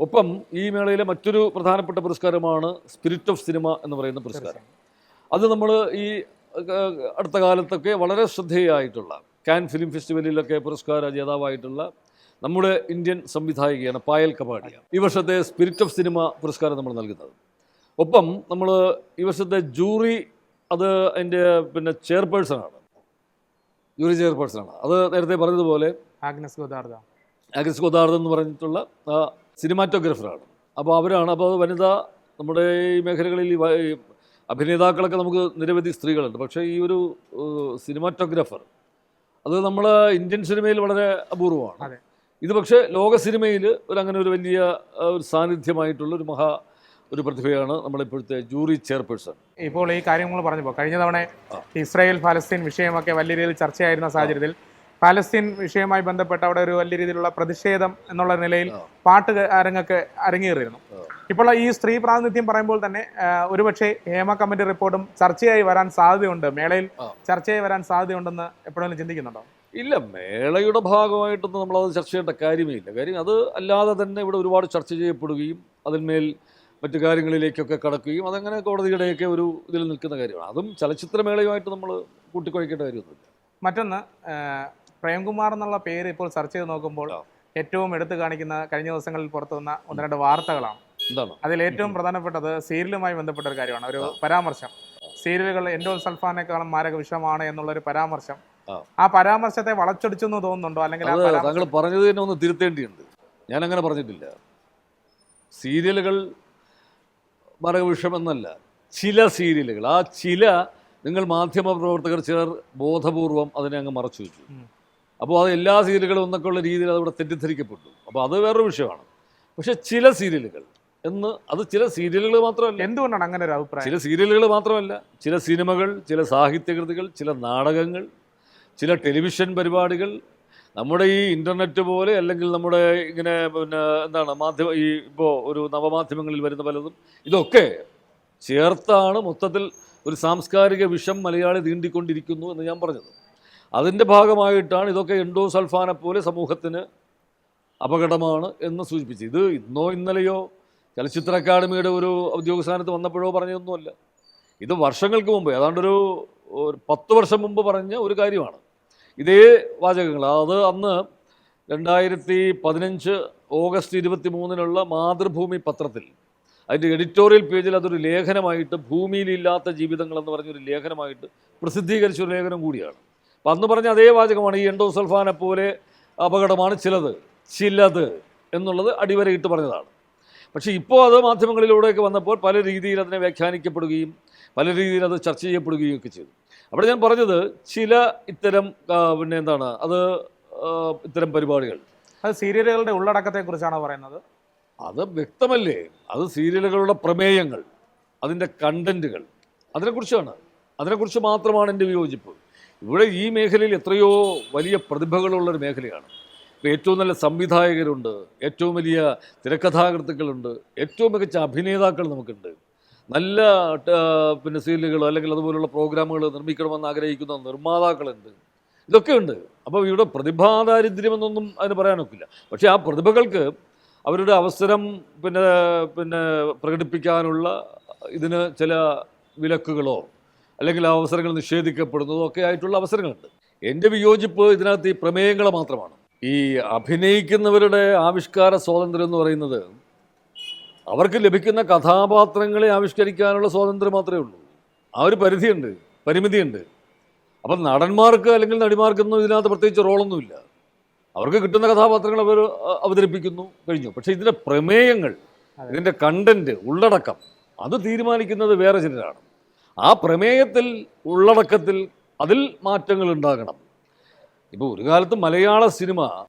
Speaker 2: ഒപ്പം ഈ മേളയിലെ മറ്റൊരു പ്രധാനപ്പെട്ട പുരസ്കാരമാണ് സ്പിരിറ്റ് ഓഫ് സിനിമ എന്ന് പറയുന്ന പുരസ്കാരം. അത് നമ്മൾ ഈ അടുത്ത കാലത്തൊക്കെ വളരെ ശ്രദ്ധേയമായിട്ടുള്ള കാൻ ഫിലിം ഫെസ്റ്റിവലിലൊക്കെ പുരസ്കാര ജേതാവായിട്ടുള്ള നമ്മുടെ ഇന്ത്യൻ സംവിധായികയാണ് പായൽ കപാടിയ ഈ വർഷത്തെ സ്പിരിറ്റ് ഓഫ് സിനിമ പുരസ്കാരം നമ്മൾ നൽകുന്നത്. ഒപ്പം നമ്മൾ ഈ വർഷത്തെ ജൂറി അത് അതിന്റെ പിന്നെ ചെയർപേഴ്സണാണ് ജൂറി ചെയർപേഴ്സണാണ് അത് നേരത്തെ പറഞ്ഞതുപോലെ
Speaker 1: ആഗ്നസ് ഗോദാർദ.
Speaker 2: ആഗ്നസ് ഗോദാർദ എന്ന് പറഞ്ഞിട്ടുള്ള സിനിമാറ്റോഗ്രാഫറാണ് അപ്പോൾ അവരാണ് അപ്പോൾ അത് വനിത നമ്മുടെ ഈ മേഖലകളിൽ അഭിനേതാക്കളൊക്കെ നമുക്ക് നിരവധി സ്ത്രീകളുണ്ട്. പക്ഷേ ഈ ഒരു സിനിമാറ്റോഗ്രാഫർ അത് നമ്മൾ ഇന്ത്യൻ സിനിമയിൽ വളരെ അപൂർവമാണ്. ഇത് പക്ഷേ ലോക സിനിമയിൽ ഒരു അങ്ങനെ ഒരു വലിയ ഒരു സാന്നിധ്യമായിട്ടുള്ള ഒരു മഹാ ഒരു പ്രതിഭയാണ് നമ്മളിപ്പോഴത്തെ ജൂറി ചെയർപേഴ്സൺ.
Speaker 1: ഇപ്പോൾ ഈ കാര്യങ്ങൾ പറഞ്ഞപ്പോൾ കഴിഞ്ഞ തവണ ഇസ്രായേൽ ഫലസ്തീൻ വിഷയമൊക്കെ വലിയ രീതിയിൽ ചർച്ചയായിരുന്ന സാഹചര്യത്തിൽ ഫലസ്തീൻ വിഷയവുമായി ബന്ധപ്പെട്ട് അവിടെ ഒരു വലിയ രീതിയിലുള്ള പ്രതിഷേധം എന്നുള്ള നിലയിൽ. പാട്ട് അരങ്ങൊക്കെ അരങ്ങേറിയിരുന്നു. ഇപ്പോൾ ഈ സ്ത്രീ പ്രാതിനിധ്യം പറയുമ്പോൾ തന്നെ ഒരുപക്ഷെ ഹേമ കമ്മിറ്റി റിപ്പോർട്ടും ചർച്ചയായി വരാൻ സാധ്യതയുണ്ട്. മേളയിൽ ചർച്ചയായി വരാൻ സാധ്യതയുണ്ടെന്ന് എപ്പോഴെങ്കിലും ചിന്തിക്കുന്നുണ്ടോ?
Speaker 2: ഇല്ല മേളയുടെ ഭാഗമായിട്ടൊന്നും നമ്മളത് ചർച്ച ചെയ്യേണ്ട കാര്യമേ ഇല്ല കാര്യം അത് അല്ലാതെ തന്നെ ഇവിടെ ഒരുപാട് ചർച്ച ചെയ്യപ്പെടുകയും അതിന്മേൽ മറ്റു കാര്യങ്ങളിലേക്കൊക്കെ കടക്കുകയും അതങ്ങനെ കോടതിയുടെയൊക്കെ ഒരു ഇതിൽ നിൽക്കുന്ന കാര്യമാണ്. അതും ചലച്ചിത്രമേളയുമായിട്ട് നമ്മൾ കൂട്ടിക്കൊഴിക്കേണ്ട കാര്യമൊന്നുമില്ല.
Speaker 1: മറ്റൊന്ന് പ്രേംകുമാർ എന്നുള്ള പേര് ഇപ്പോൾ സെർച്ച് ചെയ്ത് നോക്കുമ്പോൾ ഏറ്റവും എടുത്തു കാണിക്കുന്ന കഴിഞ്ഞ ദിവസങ്ങളിൽ പുറത്തു വന്ന ഒന്ന് രണ്ട് വാർത്തകളാണ്.
Speaker 2: എന്താണ്?
Speaker 1: അതിൽ ഏറ്റവും പ്രധാനപ്പെട്ടത് സീരിയലുമായി ബന്ധപ്പെട്ട ഒരു കാര്യമാണ്. ഒരു പരാമർശം. സീരിയലുകൾ എൻഡോൾ സൾഫാനേക്കാളും മാരക വിഷമാണ് എന്നുള്ള ഒരു പരാമർശം.
Speaker 2: ആ.
Speaker 1: പരാമർശത്തെ വളച്ചൊടിച്ചു എന്ന് തോന്നുന്നുണ്ടോ? അല്ലെങ്കിൽ
Speaker 2: താങ്കൾ പറഞ്ഞത് തന്നെ ഒന്ന് തിരുത്തേണ്ടിയുണ്ട്. ഞാൻ അങ്ങനെ പറഞ്ഞിട്ടില്ല. സീരിയലുകൾ മരവിഷം എന്നല്ല ചില സീരിയലുകൾ. ആ ചില നിങ്ങൾ മാധ്യമ പ്രവർത്തകർ ചിലർ ബോധപൂർവം അതിനെ അങ്ങ് മറച്ചു വെച്ചു. അപ്പോൾ അത് എല്ലാ സീരിയലുകളും എന്നൊക്കെയുള്ള രീതിയിൽ അതവിടെ തെറ്റിദ്ധരിക്കപ്പെട്ടു. അപ്പോൾ അത് വേറൊരു വിഷയമാണ്. പക്ഷേ ചില സീരിയലുകൾ എന്ന് അത് ചില സീരിയലുകൾ മാത്രമല്ല.
Speaker 1: എന്തുകൊണ്ടാണ് അങ്ങനെ ഒരു അഭിപ്രായം?
Speaker 2: ചില സീരിയലുകൾ മാത്രമല്ല. ചില സിനിമകൾ ചില സാഹിത്യകൃതികൾ ചില നാടകങ്ങൾ ചില ടെലിവിഷൻ പരിപാടികൾ നമ്മുടെ ഈ ഇന്റർനെറ്റ് പോലെ അല്ലെങ്കിൽ നമ്മുടെ ഇങ്ങനെ പിന്നെ എന്താണ് മാധ്യമ ഈ ഇപ്പോൾ ഒരു നവമാധ്യമങ്ങളിൽ വരുന്ന പലതും ഇതൊക്കെ ചേർത്താണ് മൊത്തത്തിൽ ഒരു സാംസ്കാരിക വിഷം മലയാളി തീണ്ടിക്കൊണ്ടിരിക്കുന്നു എന്ന് ഞാൻ പറഞ്ഞത്. അതിന്റെ ഭാഗമായിട്ടാണ് ഇതൊക്കെ എൻഡോ സൾഫാനെ പോലെ സമൂഹത്തിന് അപകടമാണ് എന്ന് സൂചിപ്പിച്ചത്. ഇത് ഇന്നോ ഇന്നലെയോ ചലച്ചിത്ര അക്കാദമിയുടെ ഒരു ഔദ്യോഗിക സ്ഥാനത്ത് വന്നപ്പോഴോ പറഞ്ഞതൊന്നുമല്ല. ഇത് വർഷങ്ങൾക്ക് മുമ്പ് ഏതാണ്ടൊരു ഒരു പത്ത് വർഷം മുമ്പ് പറഞ്ഞ ഒരു കാര്യമാണ്. ഇതേ വാചകങ്ങൾ. അത് അന്ന് രണ്ടായിരത്തി പതിനഞ്ച് ഓഗസ്റ്റ് ഇരുപത്തി മൂന്നിനുള്ള മാതൃഭൂമി പത്രത്തിൽ അതിന്റെ എഡിറ്റോറിയൽ പേജിൽ അതൊരു ലേഖനമായിട്ട് ഭൂമിയിലില്ലാത്ത ജീവിതങ്ങൾ എന്ന് പറഞ്ഞൊരു ലേഖനമായിട്ട് പ്രസിദ്ധീകരിച്ച ഒരു ലേഖനം കൂടിയാണ്. അപ്പം അന്ന് പറഞ്ഞ അതേ വാചകമാണ് ഈ എൻഡോസൾഫാനെ പോലെ അപകടമാണ് ചിലത് ചിലത് എന്നുള്ളത് അടിവരയിട്ട് പറഞ്ഞതാണ്. പക്ഷേ ഇപ്പോൾ അത് മാധ്യമങ്ങളിലൂടെയൊക്കെ വന്നപ്പോൾ പല രീതിയിൽ അതിനെ വ്യാഖ്യാനിക്കപ്പെടുകയും പല രീതിയിൽ അത് ചർച്ച ചെയ്യപ്പെടുകയും ഒക്കെ ചെയ്തു. അവിടെ ഞാൻ പറഞ്ഞത് ചില ഇത്തരം പിന്നെ എന്താണ് അത് ഇത്തരം പരിപാടികൾ.
Speaker 1: അത് സീരിയലുകളുടെ ഉള്ളടക്കത്തെ കുറിച്ചാണ് പറയുന്നത്?
Speaker 2: അത് വ്യക്തമല്ലേ? അത് സീരിയലുകളുടെ പ്രമേയങ്ങൾ അതിന്റെ കണ്ടന്റുകൾ അതിനെക്കുറിച്ചാണ്. അതിനെക്കുറിച്ച് മാത്രമാണ് എന്റെ വിയോജിപ്പ്. ഇവിടെ ഈ മേഖലയിൽ എത്രയോ വലിയ പ്രതിഭകളുള്ളൊരു മേഖലയാണ്. ഇപ്പോൾ ഏറ്റവും നല്ല സംവിധായകരുണ്ട് ഏറ്റവും വലിയ തിരക്കഥാകൃത്തുക്കളുണ്ട് ഏറ്റവും മികച്ച അഭിനേതാക്കൾ നമുക്കുണ്ട്. നല്ല പിന്നെ സീരിയലുകൾ അല്ലെങ്കിൽ അതുപോലുള്ള പ്രോഗ്രാമുകൾ നിർമ്മിക്കണമെന്ന് ആഗ്രഹിക്കുന്ന നിർമ്മാതാക്കളുണ്ട്. ഇതൊക്കെ ഉണ്ട് അപ്പോൾ ഇവിടെ പ്രതിഭാദാരിദ്ര്യമെന്നൊന്നും അതിന് പറയാനൊക്കില്ല. പക്ഷേ ആ പ്രതിഭകൾക്ക് അവരുടെ അവസരം പിന്നെ പിന്നെ പ്രകടിപ്പിക്കാനുള്ള ഇതിന് ചില വിലക്കുകളോ അല്ലെങ്കിൽ ആ അവസരങ്ങൾ നിഷേധിക്കപ്പെടുന്നതോ ഒക്കെ ആയിട്ടുള്ള അവസരങ്ങളുണ്ട്. എന്റെ വിയോജിപ്പ് ഇതിനകത്ത് ഈ പ്രമേയങ്ങൾ മാത്രമാണ്. ഈ അഭിനയിക്കുന്നവരുടെ ആവിഷ്കാര സ്വാതന്ത്ര്യം എന്ന് പറയുന്നത് അവർക്ക് ലഭിക്കുന്ന കഥാപാത്രങ്ങളെ ആവിഷ്കരിക്കാനുള്ള സ്വാതന്ത്ര്യം മാത്രമേ ഉള്ളൂ. ആ ഒരു പരിധിയുണ്ട് പരിമിതിയുണ്ട്. അപ്പം നടന്മാർക്ക് അല്ലെങ്കിൽ നടിമാർക്കൊന്നും ഇതിനകത്ത് പ്രത്യേകിച്ച് റോളൊന്നുമില്ല. അവർക്ക് കിട്ടുന്ന കഥാപാത്രങ്ങൾ അവർ അവതരിപ്പിക്കുന്നു കഴിഞ്ഞു. പക്ഷേ ഇതിന്റെ പ്രമേയങ്ങൾ. ഇതിന്റെ കണ്ടന്റ് ഉള്ളടക്കം അത് തീരുമാനിക്കുന്നത് വേറെ ചിലരാണ്. ആ പ്രമേയത്തിൽ ഉള്ളടക്കത്തിൽ അതിൽ മാറ്റങ്ങൾ ഉണ്ടാകണം. ഇപ്പോൾ ഒരു കാലത്ത് മലയാള സിനിമ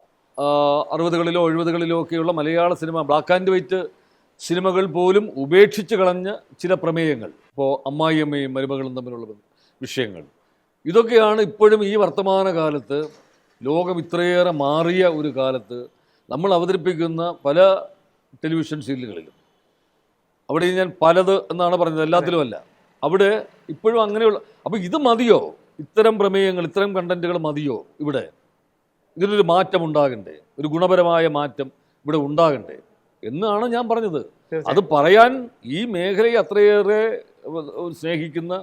Speaker 2: അറുപതുകളിലോ എഴുപതുകളിലോ ഒക്കെയുള്ള മലയാള സിനിമ ബ്ലാക്ക് ആൻഡ് വൈറ്റ് സിനിമകൾ പോലും ഉപേക്ഷിച്ച് കളഞ്ഞ ചില പ്രമേയങ്ങൾ. ഇപ്പോൾ അമ്മായിയമ്മയും മരുമകളും തമ്മിലുള്ള വിഷയങ്ങൾ. ഇതൊക്കെയാണ് ഇപ്പോഴും ഈ വർത്തമാന കാലത്ത് ലോകം ഇത്രയേറെ മാറിയ ഒരു കാലത്ത് നമ്മൾ അവതരിപ്പിക്കുന്ന പല ടെലിവിഷൻ സീരിയലുകളിലും. അവിടെ ഞാൻ പലത് എന്നാണ് പറഞ്ഞത് എല്ലാത്തിലുമല്ല. അവിടെ ഇപ്പോഴും അങ്ങനെയുള്ള അപ്പോൾ ഇത് മതിയോ? ഇത്തരം പ്രമേയങ്ങൾ ഇത്തരം കണ്ടന്റുകൾ മതിയോ ഇവിടെ? ഇതിനൊരു മാറ്റം ഉണ്ടാകണ്ടേ ഒരു ഗുണപരമായ മാറ്റം ഇവിടെ ഉണ്ടാകണ്ടേ? എന്നാണ് ഞാൻ പറഞ്ഞത്. അത് പറയാൻ ഈ മേഖലയെ അത്രയേറെ സ്നേഹിക്കുന്ന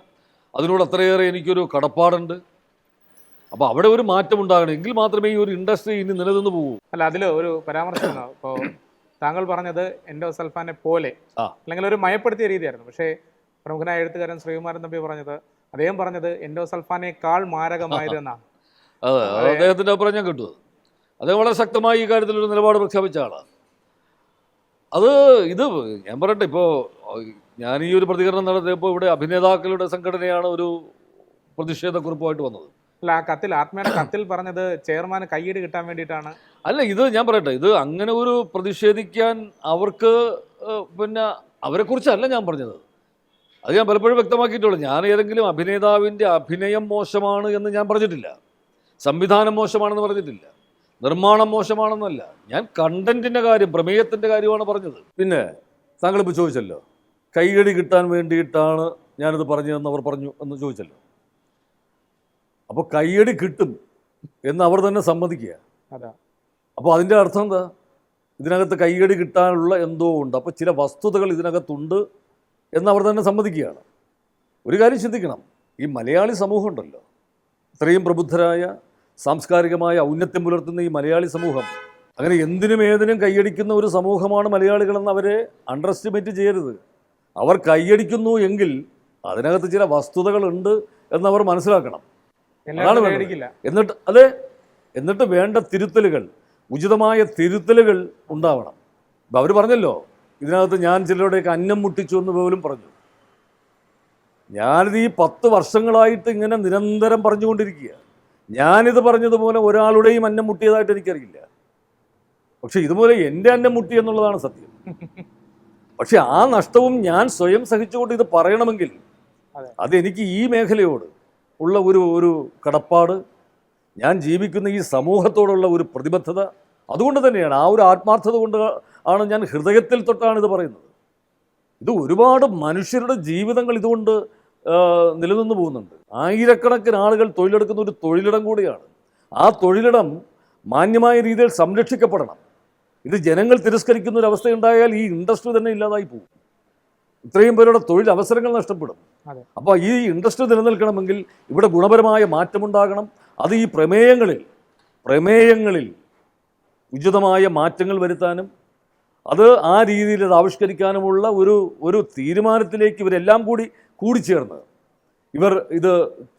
Speaker 2: അതിനോട് അത്രയേറെ എനിക്കൊരു കടപ്പാടുണ്ട്. അപ്പോൾ അവിടെ ഒരു മാറ്റം ഉണ്ടാകണം എങ്കിൽ മാത്രമേ ഈ ഒരു ഇൻഡസ്ട്രി ഇനി നിലനിന്ന് പോകൂ.
Speaker 1: അല്ല അതിൽ ഒരു പരാമർശം ഇപ്പോൾ താങ്കൾ പറഞ്ഞത് എൻഡോ സൽഫാനെ പോലെ. അല്ലെങ്കിൽ ഒരു മയപ്പെടുത്തിയ രീതിയായിരുന്നു. പക്ഷേ പ്രമുഖനായ എഴുത്തുകാരൻ ശ്രീകുമാരൻ തമ്പി പറഞ്ഞത് അദ്ദേഹം പറഞ്ഞത് എൻഡോ സൽഫാനേക്കാൾ മാരകമായത് എന്നാണ്.
Speaker 2: അതെ അത് അദ്ദേഹത്തിന്റെ അഭിപ്രായം ഞാൻ കേട്ടു. അദ്ദേഹം വളരെ ശക്തമായി ഈ കാര്യത്തിൽ ഒരു നിലപാട് പ്രഖ്യാപിച്ച ആളാണ്. അത് ഇത് ഞാൻ പറയട്ടെ ഇപ്പോൾ ഞാൻ ഈ ഒരു പ്രതികരണം നടത്തിയപ്പോൾ ഇവിടെ അഭിനേതാക്കളുടെ സംഘടനയാണ് ഒരു പ്രതിഷേധക്കുറിപ്പുമായിട്ട് വന്നത്.
Speaker 1: അല്ല ആ കത്തിൽ ആത്മയുടെ കത്തിൽ പറഞ്ഞത് ചെയർമാൻ കയ്യടി കിട്ടാൻ വേണ്ടിയിട്ടാണ്.
Speaker 2: അല്ല ഇത് ഞാൻ പറയട്ടെ ഇത് അങ്ങനെ ഒരു പ്രതിഷേധിക്കാൻ അവർക്ക് പിന്നെ അവരെക്കുറിച്ചല്ല ഞാൻ പറഞ്ഞത്. അത് ഞാൻ പലപ്പോഴും വ്യക്തമാക്കിയിട്ടുള്ളൂ ഞാൻ ഏതെങ്കിലും അഭിനേതാവിന്റെ അഭിനയം മോശമാണ് എന്ന് ഞാൻ പറഞ്ഞിട്ടില്ല. സംവിധാനം മോശമാണെന്ന് പറഞ്ഞിട്ടില്ല. നിർമ്മാണം മോശമാണെന്നല്ല. ഞാൻ കണ്ടന്റിന്റെ കാര്യം പ്രമേയത്തിന്റെ കാര്യമാണ് പറഞ്ഞത്. പിന്നെ താങ്കളിപ്പോൾ ചോദിച്ചല്ലോ കൈയടി കിട്ടാൻ വേണ്ടിയിട്ടാണ് ഞാനിത് പറഞ്ഞതെന്ന് അവർ പറഞ്ഞു എന്ന് ചോദിച്ചല്ലോ. അപ്പോൾ കൈയടി കിട്ടും എന്ന് അവർ തന്നെ സമ്മതിക്കുക. അപ്പോൾ അതിന്റെ അർത്ഥം എന്താ? ഇതിനകത്ത് കൈയടി കിട്ടാനുള്ള എന്തോ ഉണ്ട്. അപ്പോൾ ചില വസ്തുതകൾ ഇതിനകത്തുണ്ട് എന്ന് അവർ തന്നെ സമ്മതിക്കുകയാണ്. ഒരു കാര്യം ചിന്തിക്കണം. ഈ മലയാളി സമൂഹം ഉണ്ടല്ലോ. ഇത്രയും പ്രബുദ്ധരായ സാംസ്കാരികമായ ഔന്നത്യം പുലർത്തുന്ന ഈ മലയാളി സമൂഹം അങ്ങനെ എന്തിനും ഏതിനും കൈയടിക്കുന്ന ഒരു സമൂഹമാണ് മലയാളികളെന്ന് അവരെ അണ്ടർ എസ്റ്റിമേറ്റ് ചെയ്യരുത്. അവർ കൈയടിക്കുന്നു എങ്കിൽ അതിനകത്ത് ചില വസ്തുതകളുണ്ട് എന്നവർ മനസ്സിലാക്കണം. എന്നിട്ട് അതെ എന്നിട്ട് വേണ്ട തിരുത്തലുകൾ ഉചിതമായ തിരുത്തലുകൾ ഉണ്ടാവണം. ഇപ്പം അവർ പറഞ്ഞല്ലോ ഇതിനകത്ത് ഞാൻ ചിലരുടെയൊക്കെ അന്നം മുട്ടിച്ചു എന്ന് പോലും പറഞ്ഞു. ഞാനിത് ഈ പത്ത് വർഷങ്ങളായിട്ട് ഇങ്ങനെ നിരന്തരം പറഞ്ഞുകൊണ്ടിരിക്കുക ഞാനിത് പറഞ്ഞതുപോലെ ഒരാളുടെയും അന്നം മുട്ടിയതായിട്ട് എനിക്കറിയില്ല. പക്ഷെ ഇതുപോലെ എന്റെ അന്നം മുട്ടി എന്നുള്ളതാണ് സത്യം. പക്ഷെ ആ നഷ്ടവും ഞാൻ സ്വയം സഹിച്ചുകൊണ്ട് ഇത് പറയണമെങ്കിൽ അതെനിക്ക് ഈ മേഖലയോട് ഉള്ള ഒരു ഒരു കടപ്പാട് ഞാൻ ജീവിക്കുന്ന ഈ സമൂഹത്തോടുള്ള ഒരു പ്രതിബദ്ധത അതുകൊണ്ട് തന്നെയാണ് ആ ഒരു ആത്മാർത്ഥത കൊണ്ട് ആണ് ഞാൻ ഹൃദയത്തിൽ തൊട്ടാണ് ഇത് പറയുന്നത്. ഇത് ഒരുപാട് മനുഷ്യരുടെ ജീവിതങ്ങൾ ഇതുകൊണ്ട് നിലനിന്ന് പോകുന്നുണ്ട്. ആയിരക്കണക്കിന് ആളുകൾ തൊഴിലെടുക്കുന്ന ഒരു തൊഴിലിടം കൂടിയാണ്. ആ തൊഴിലിടം മാന്യമായ രീതിയിൽ സംരക്ഷിക്കപ്പെടണം. ഇത് ജനങ്ങൾ തിരസ്കരിക്കുന്ന ഒരു അവസ്ഥയുണ്ടായാൽ ഈ ഇൻഡസ്ട്രി തന്നെ ഇല്ലാതായി പോകും. ഇത്രയും പേരുടെ തൊഴിൽ അവസരങ്ങൾ നഷ്ടപ്പെടും. അപ്പോൾ ഈ ഇൻഡസ്ട്രി നിലനിൽക്കണമെങ്കിൽ ഇവിടെ ഗുണപരമായ മാറ്റമുണ്ടാകണം. അത് ഈ പ്രമേയങ്ങളിൽ പ്രമേയങ്ങളിൽ ഉചിതമായ മാറ്റങ്ങൾ വരുത്താനും അത് ആ രീതിയിൽ അത് ആവിഷ്കരിക്കാനുമുള്ള ഒരു ഒരു തീരുമാനത്തിലേക്ക് ഇവരെല്ലാം കൂടി കൂടിച്ചേർന്ന്. ഇവർ ഇത്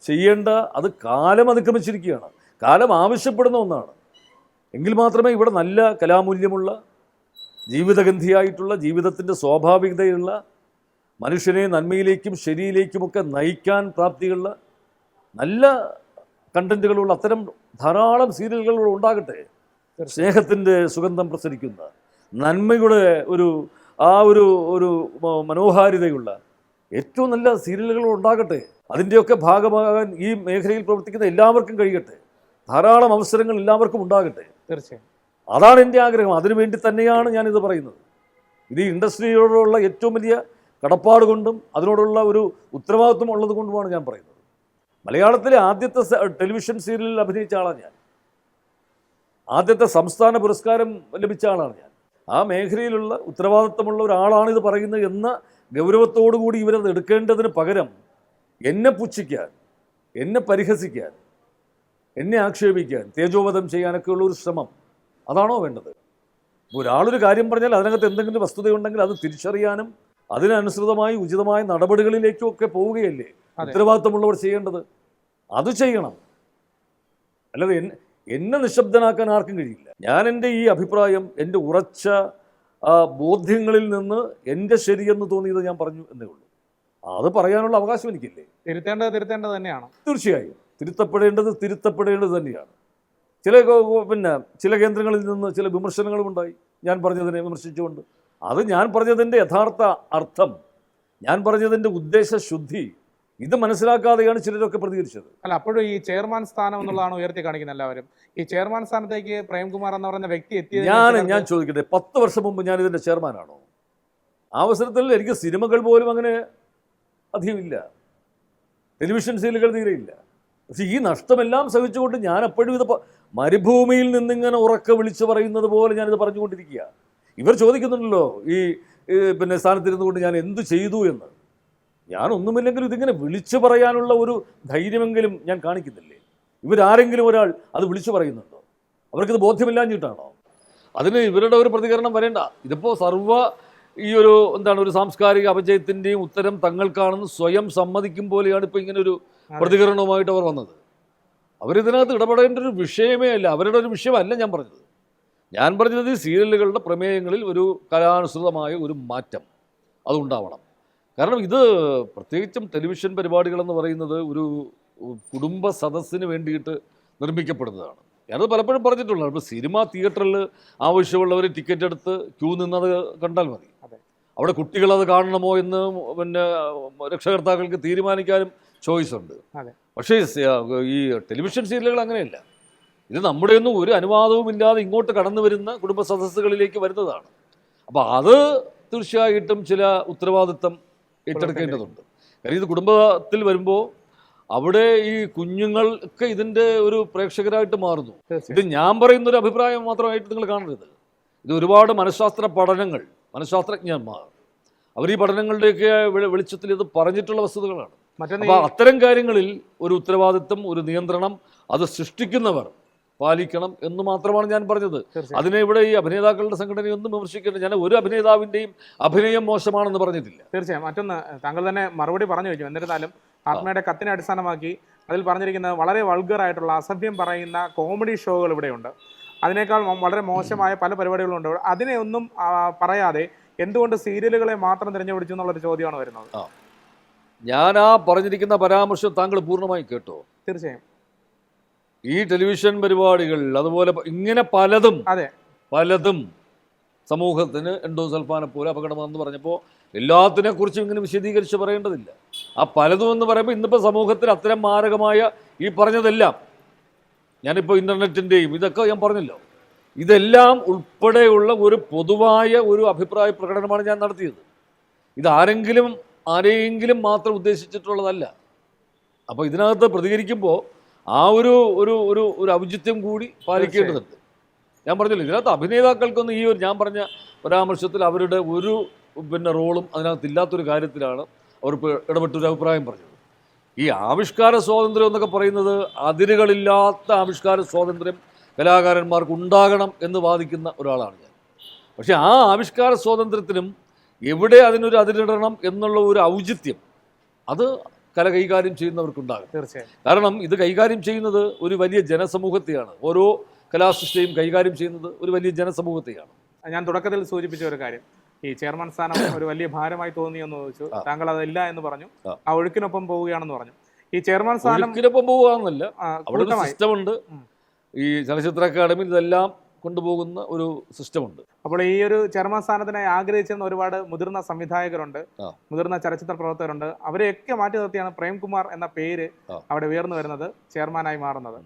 Speaker 2: ചെയ്യേണ്ട അത് കാലം അതിക്രമിച്ചിരിക്കുകയാണ്. കാലം ആവശ്യപ്പെടുന്ന ഒന്നാണ്. എങ്കിൽ മാത്രമേ ഇവിടെ നല്ല കലാമൂല്യമുള്ള ജീവിതഗന്ധിയായിട്ടുള്ള ജീവിതത്തിന്റെ സ്വാഭാവികതയുള്ള മനുഷ്യനെ നന്മയിലേക്കും ശരിയിലേക്കുമൊക്കെ നയിക്കാൻ പ്രാപ്തിയുള്ള നല്ല കണ്ടന്റുകളുള്ള അത്തരം ധാരാളം സീരിയലുകൾ ഉണ്ടാകട്ടെ. സ്നേഹത്തിന്റെ സുഗന്ധം പ്രസരിക്കുന്ന നന്മയുടെ ഒരു ആ ഒരു ഒരു മനോഹാരിതയുള്ള ഏറ്റവും നല്ല സീരിയലുകൾ ഉണ്ടാകട്ടെ. അതിന്റെയൊക്കെ ഭാഗമാകാൻ ഈ മേഖലയിൽ പ്രവർത്തിക്കുന്ന എല്ലാവർക്കും കഴിയട്ടെ. ധാരാളം അവസരങ്ങൾ എല്ലാവർക്കും ഉണ്ടാകട്ടെ.
Speaker 1: തീർച്ചയായും.
Speaker 2: അതാണ് എന്റെ ആഗ്രഹം. അതിനുവേണ്ടി തന്നെയാണ് ഞാനിത് പറയുന്നത്. ഇത് ഈ ഇൻഡസ്ട്രിയോടുള്ള ഏറ്റവും വലിയ കടപ്പാട് കൊണ്ടും അതിനോടുള്ള ഒരു ഉത്തരവാദിത്വം ഉള്ളത് കൊണ്ടുമാണ് ഞാൻ പറയുന്നത്. മലയാളത്തിലെ ആദ്യത്തെ ടെലിവിഷൻ സീരിയലിൽ അഭിനയിച്ച ആളാണ് ഞാൻ. ആദ്യത്തെ സംസ്ഥാന പുരസ്കാരം ലഭിച്ച ആളാണ് ഞാൻ. ആ മേഖലയിലുള്ള ഉത്തരവാദിത്വമുള്ള ഒരാളാണ് ഇത് പറയുന്നത് എന്ന ഗൗരവത്തോടു കൂടി ഇവരത് എടുക്കേണ്ടതിന് പകരം എന്നെ പുച്ഛിക്കാൻ എന്നെ പരിഹസിക്കാൻ എന്നെ ആക്ഷേപിക്കാൻ തേജോവധം ചെയ്യാനൊക്കെയുള്ള ഒരു ശ്രമം. അതാണോ വേണ്ടത്? ഒരാളൊരു കാര്യം പറഞ്ഞാൽ അതിനകത്ത് എന്തെങ്കിലും വസ്തുതയുണ്ടെങ്കിൽ അത് തിരിച്ചറിയാനും അതിനനുസൃതമായി ഉചിതമായ നടപടികളിലേക്കും ഒക്കെ പോവുകയല്ലേ. ഉത്തരവാദിത്തമുള്ളവർ ചെയ്യേണ്ടത്? അത് ചെയ്യണം. അല്ലാതെ എന്നെ നിശബ്ദനാക്കാൻ ആർക്കും കഴിയില്ല. ഞാൻ എന്റെ ഈ അഭിപ്രായം എന്റെ ഉറച്ച ബോധ്യങ്ങളിൽ നിന്ന് എന്റെ ശരിയെന്ന് തോന്നിയത് ഞാൻ പറഞ്ഞു എന്നേ ഉള്ളൂ. അത് പറയാനുള്ള അവകാശം എനിക്കില്ലേ?
Speaker 1: തിരുത്തേണ്ടത് തിരുത്തേണ്ടത് തന്നെയാണ്.
Speaker 2: തീർച്ചയായും. തിരുത്തപ്പെടേണ്ടത് തിരുത്തപ്പെടേണ്ടത് തന്നെയാണ്. ചില പിന്നെ ചില കേന്ദ്രങ്ങളിൽ നിന്ന് ചില വിമർശനങ്ങളും ഉണ്ടായി. ഞാൻ പറഞ്ഞതിനെ വിമർശിച്ചുകൊണ്ട്. അത് ഞാൻ പറഞ്ഞതിന്റെ യഥാർത്ഥ അർത്ഥം. ഞാൻ പറഞ്ഞതിന്റെ ഉദ്ദേശശുദ്ധി. ഇത് മനസ്സിലാക്കാതെയാണ് ചിലരൊക്കെ പ്രതികരിച്ചത്.
Speaker 1: അല്ല അപ്പോഴും ഈ ചെയർമാൻ സ്ഥാനം എന്നുള്ളതാണ് ഉയർത്തി കാണിക്കുന്നത് എല്ലാവരും. ഈ ചെയർമാൻ സ്ഥാനത്തേക്ക് പ്രേംകുമാർ എന്ന് പറയുന്ന വ്യക്തി എത്തിയത്
Speaker 2: ഞാൻ ഞാൻ ചോദിക്കട്ടെ പത്ത് വർഷം മുമ്പ് ഞാൻ ഇതിന്റെ ചെയർമാനാണോ? ആ അവസരത്തിൽ എനിക്ക് സിനിമകൾ പോലും അങ്ങനെ അധികമില്ല. ടെലിവിഷൻ സീരിയലുകൾ തീരെയില്ല. പക്ഷെ ഈ നഷ്ടമെല്ലാം സഹിച്ചുകൊണ്ട് ഞാൻ അപ്പോഴും ഇത് മരുഭൂമിയിൽ നിന്നിങ്ങനെ ഉറക്ക വിളിച്ചു പറയുന്നത് പോലെ ഞാനിത് പറഞ്ഞുകൊണ്ടിരിക്കുക ഇവർ ചോദിക്കുന്നുണ്ടല്ലോ ഈ ഈ പിന്നെ സ്ഥാനത്തിരുന്നുകൊണ്ട് ഞാൻ എന്ത് ചെയ്തു എന്ന്. ഞാൻ ഒന്നുമില്ലെങ്കിലും ഇതിങ്ങനെ വിളിച്ചു പറയാനുള്ള ഒരു ധൈര്യമെങ്കിലും ഞാൻ കാണിക്കുന്നില്ലേ? ഇവരാരെങ്കിലും ഒരാൾ അത് വിളിച്ചു പറയുന്നുണ്ടോ? അവർക്കിത് ബോധ്യമില്ലാഞ്ഞിട്ടാണോ? അതിന് ഇവരുടെ ഒരു പ്രതികരണം വരേണ്ട. ഇതിപ്പോൾ സർവ ഈ ഒരു എന്താണ് ഒരു സാംസ്കാരിക അപജയത്തിന്റെയും ഉത്തരം തങ്ങൾക്കാണെന്ന് സ്വയം സമ്മതിക്കും പോലെയാണ് ഇപ്പോൾ ഇങ്ങനെ ഒരു. പ്രതികരണവുമായിട്ട് അവർ വന്നത്. അവരിതിനകത്ത് ഇടപെടേണ്ട ഒരു വിഷയമേ അല്ല. അവരുടെ ഒരു വിഷയമല്ല ഞാൻ പറഞ്ഞത്. ഞാൻ പറഞ്ഞത് ഈ സീരിയലുകളുടെ പ്രമേയങ്ങളിൽ ഒരു കലാനുസൃതമായ ഒരു മാറ്റം അതുണ്ടാവണം. കാരണം ഇത് പ്രത്യേകിച്ചും ടെലിവിഷൻ പരിപാടികളെന്ന് പറയുന്നത് ഒരു കുടുംബ സദസ്സിന് വേണ്ടിയിട്ട് നിർമ്മിക്കപ്പെടുന്നതാണ്. ഞാനത് പലപ്പോഴും പറഞ്ഞിട്ടുള്ളതാണ്. ഇപ്പോൾ സിനിമ തിയേറ്ററിൽ ആവശ്യമുള്ളവർ ടിക്കറ്റ് എടുത്ത് ക്യൂ നിന്നത് കണ്ടാൽ മതി. അവിടെ കുട്ടികളത് കാണണമോ എന്ന് പിന്നെ രക്ഷകർത്താക്കൾക്ക് തീരുമാനിക്കാനും ചോയ്സ് ഉണ്ട്. പക്ഷേ ഈ ടെലിവിഷൻ സീരിയലുകൾ അങ്ങനെയല്ല. ഇത് നമ്മുടെ ഒന്നും ഒരു അനുവാദവും ഇല്ലാതെ ഇങ്ങോട്ട് കടന്നു വരുന്ന കുടുംബ സദസ്സുകളിലേക്ക് വരുന്നതാണ്. അപ്പോൾ അത് തീർച്ചയായിട്ടും ചില ഉത്തരവാദിത്തം ഏറ്റെടുക്കേണ്ടതുണ്ട്. കാര്യം ഇത് കുടുംബത്തിൽ വരുമ്പോൾ അവിടെ ഈ കുഞ്ഞുങ്ങൾക്ക് ഇതിന്റെ ഒരു പ്രേക്ഷകരായിട്ട് മാറുന്നു. ഇത് ഞാൻ പറയുന്ന ഒരു അഭിപ്രായം മാത്രമായിട്ട് നിങ്ങൾ കാണരുത്. ഇത് ഒരുപാട് മനഃശാസ്ത്ര പഠനങ്ങൾ മനഃശാസ്ത്രജ്ഞന്മാർ. അവർ ഈ പഠനങ്ങളുടെയൊക്കെ വെളി- വെളിച്ചത്തിൽ ഇത് പറഞ്ഞിട്ടുള്ള വസ്തുതകളാണ്. അപ്പോൾ അത്തരം കാര്യങ്ങളിൽ ഒരു ഉത്തരവാദിത്വം ഒരു നിയന്ത്രണം അത് സൃഷ്ടിക്കുന്നവർ പാലിക്കണം എന്ന് മാത്രമാണ് ഞാൻ പറഞ്ഞത്. അതിനെ ഇവിടെ ഈ അഭിനേതാക്കളുടെ സംഘടനയൊന്നും വിമർശിക്കുന്നത് ഞാൻ ഒരു അഭിനേതാവിന്റെയും അഭിനയം മോശമാണെന്ന് പറഞ്ഞിട്ടില്ല
Speaker 1: തീർച്ചയായും. മറ്റൊന്ന് താങ്കൾ തന്നെ മറുപടി പറഞ്ഞു കഴിഞ്ഞു എന്നിരുന്നാലും ആത്മയുടെ കത്തിനെ അടിസ്ഥാനമാക്കി അതിൽ പറഞ്ഞിരിക്കുന്നത് വളരെ വൾഗർ ആയിട്ടുള്ള അസഭ്യം പറയുന്ന കോമഡി ഷോകൾ ഇവിടെയുണ്ട്. അതിനേക്കാൾ വളരെ മോശമായ പല പരിപാടികളും ഉണ്ട് അതിനെ ഒന്നും പറയാതെ എന്തുകൊണ്ട് സീരിയലുകളെ മാത്രം തിരഞ്ഞുപിടിച്ചു എന്നുള്ളൊരു ചോദ്യമാണ് വരുന്നത്.
Speaker 2: ഞാൻ ആ പറഞ്ഞിരിക്കുന്ന പരാമർശം താങ്കൾ പൂർണമായി കേട്ടോ.
Speaker 1: തീർച്ചയായും.
Speaker 2: ഈ ടെലിവിഷൻ പരിപാടികൾ അതുപോലെ ഇങ്ങനെ പലതും
Speaker 1: അതെ.
Speaker 2: പലതും സമൂഹത്തിന് എൻഡോ സൽഫാനെ പോലെ അപകടമാണെന്ന് പറഞ്ഞപ്പോൾ എല്ലാത്തിനെ കുറിച്ചും ഇങ്ങനെ വിശദീകരിച്ച് പറയേണ്ടതില്ല. ആ പലതും എന്ന് പറയുമ്പോൾ ഇന്നിപ്പോൾ സമൂഹത്തിൽ അത്തരം മാരകമായ ഈ പറഞ്ഞതെല്ലാം ഞാനിപ്പോൾ ഇന്റർനെറ്റിന്റെയും ഇതൊക്കെ ഞാൻ പറഞ്ഞല്ലോ ഇതെല്ലാം ഉൾപ്പെടെയുള്ള ഒരു പൊതുവായ ഒരു അഭിപ്രായ പ്രകടനമാണ് ഞാൻ നടത്തിയത്. ഇതാരെങ്കിലും ആരെയെങ്കിലും മാത്രം ഉദ്ദേശിച്ചിട്ടുള്ളതല്ല. അപ്പോൾ ഇതിനകത്ത് പ്രതികരിക്കുമ്പോൾ ആ ഒരു ഒരു ഒരു ഒരു ഔചിത്യം കൂടി പാലിക്കേണ്ടതുണ്ട്. ഞാൻ പറഞ്ഞില്ല ഇതിനകത്ത് അഭിനേതാക്കൾക്കൊന്നും ഈ ഒരു ഞാൻ പറഞ്ഞ പരാമർശത്തിൽ അവരുടെ ഒരു പിന്നെ റോളും അതിനകത്ത് ഇല്ലാത്തൊരു കാര്യത്തിലാണ് അവർ ഇടപെട്ടൊരു അഭിപ്രായം പറഞ്ഞത്. ഈ ആവിഷ്കാര സ്വാതന്ത്ര്യം എന്നൊക്കെ പറയുന്നത് അതിരുകളില്ലാത്ത ആവിഷ്കാര സ്വാതന്ത്ര്യം കലാകാരന്മാർക്ക് ഉണ്ടാകണം എന്ന് വാദിക്കുന്ന ഒരാളാണ് ഞാൻ. പക്ഷേ ആ ആവിഷ്കാര സ്വാതന്ത്ര്യത്തിനും എവിടെ അതിനൊരു അതിരിടണം എന്നുള്ള ഒരു ഔചിത്യം അത് കല കൈകാര്യം ചെയ്യുന്നവർക്കുണ്ടാകും.
Speaker 1: തീർച്ചയായും.
Speaker 2: കാരണം ഇത് കൈകാര്യം ചെയ്യുന്നത് ഒരു വലിയ ജനസമൂഹത്തെയാണ്. ഓരോ കലാസൃഷ്ടിയും കൈകാര്യം ചെയ്യുന്നത് ഒരു വലിയ ജനസമൂഹത്തെയാണ്.
Speaker 1: ഞാൻ തുടക്കത്തിൽ സൂചിപ്പിച്ച ഒരു കാര്യം. ഈ ചെയർമാൻ സ്ഥാനം ഒരു വലിയ ഭാരമായി തോന്നി എന്ന്
Speaker 2: ചോദിച്ചു.
Speaker 1: താങ്കൾ അതല്ല എന്ന് പറഞ്ഞു.
Speaker 2: ആ.
Speaker 1: ഒഴുക്കിനൊപ്പം പോവുകയാണെന്ന് പറഞ്ഞു. ഈ ചെയർമാൻ സ്ഥാനം
Speaker 2: ഒഴുക്കിനൊപ്പം
Speaker 1: പോവുകയാണെന്നല്ല.
Speaker 2: അവിടെ സിസ്റ്റമുണ്ട് ഈ ചലച്ചിത്ര അക്കാദമി ഇതെല്ലാം കൊണ്ടുപോകുന്ന ഒരു സിസ്റ്റമുണ്ട്.
Speaker 1: അപ്പോൾ ഈ ഒരു ചെയർമാൻ സ്ഥാനത്തിനായി ആഗ്രഹിച്ചിരുന്ന ഒരുപാട് മുതിർന്ന സംവിധായകരുണ്ട്. മുതിർന്ന ചലച്ചിത്ര പ്രവർത്തകരുണ്ട്. അവരെയൊക്കെ മാറ്റി നിർത്തിയാണ് പ്രേംകുമാർ എന്ന പേര് അവിടെ ഉയർന്നു വരുന്നത് ചെയർമാനായി മാറുന്നത്.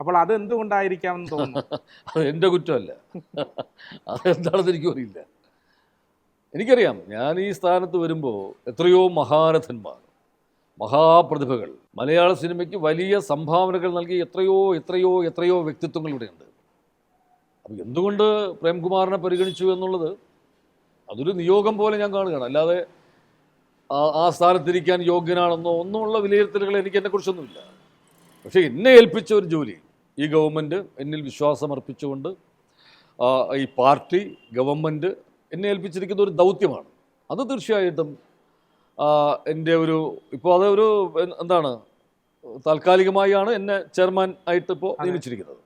Speaker 1: അപ്പോൾ അത് എന്തുകൊണ്ടായിരിക്കാമെന്ന് തോന്നുന്നു?
Speaker 2: അത് എന്റെ കുറ്റമല്ല. അതെന്താണെന്ന് എനിക്കും അറിയില്ല. എനിക്കറിയാം ഞാൻ ഈ സ്ഥാനത്ത് വരുമ്പോൾ എത്രയോ മഹാരഥന്മാർ മഹാപ്രതിഭകൾ മലയാള സിനിമയ്ക്ക് വലിയ സംഭാവനകൾ നൽകി എത്രയോ എത്രയോ എത്രയോ വ്യക്തിത്വങ്ങൾ ഇവിടെയുണ്ട്. അപ്പോൾ എന്തുകൊണ്ട് പ്രേംകുമാറിനെ പരിഗണിച്ചു എന്നുള്ളത് അതൊരു നിയോഗം പോലെ ഞാൻ കാണുകയാണ്. അല്ലാതെ ആ- സ്ഥാനത്തിരിക്കാൻ യോഗ്യനാണെന്നോ ഒന്നുമുള്ള വിലയിരുത്തലുകൾ എനിക്ക് എന്നെക്കുറിച്ചൊന്നുമില്ല പക്ഷേ എന്നെ ഏൽപ്പിച്ച ഒരു ജോലി ഈ ഗവൺമെന്റ് എന്നിൽ വിശ്വാസം അർപ്പിച്ചുകൊണ്ട് ഈ പാർട്ടി ഗവൺമെന്റ് എന്നെ ഏൽപ്പിച്ചിരിക്കുന്ന ഒരു ദൗത്യമാണ്. അത് തീർച്ചയായിട്ടും എന്റെ ഒരു ഇപ്പോൾ അതൊരു എന്താണ് താൽക്കാലികമായാണ് എന്നെ ചെയർമാൻ ആയിട്ട് ഇപ്പോൾ നിയമിച്ചിരിക്കുന്നത്.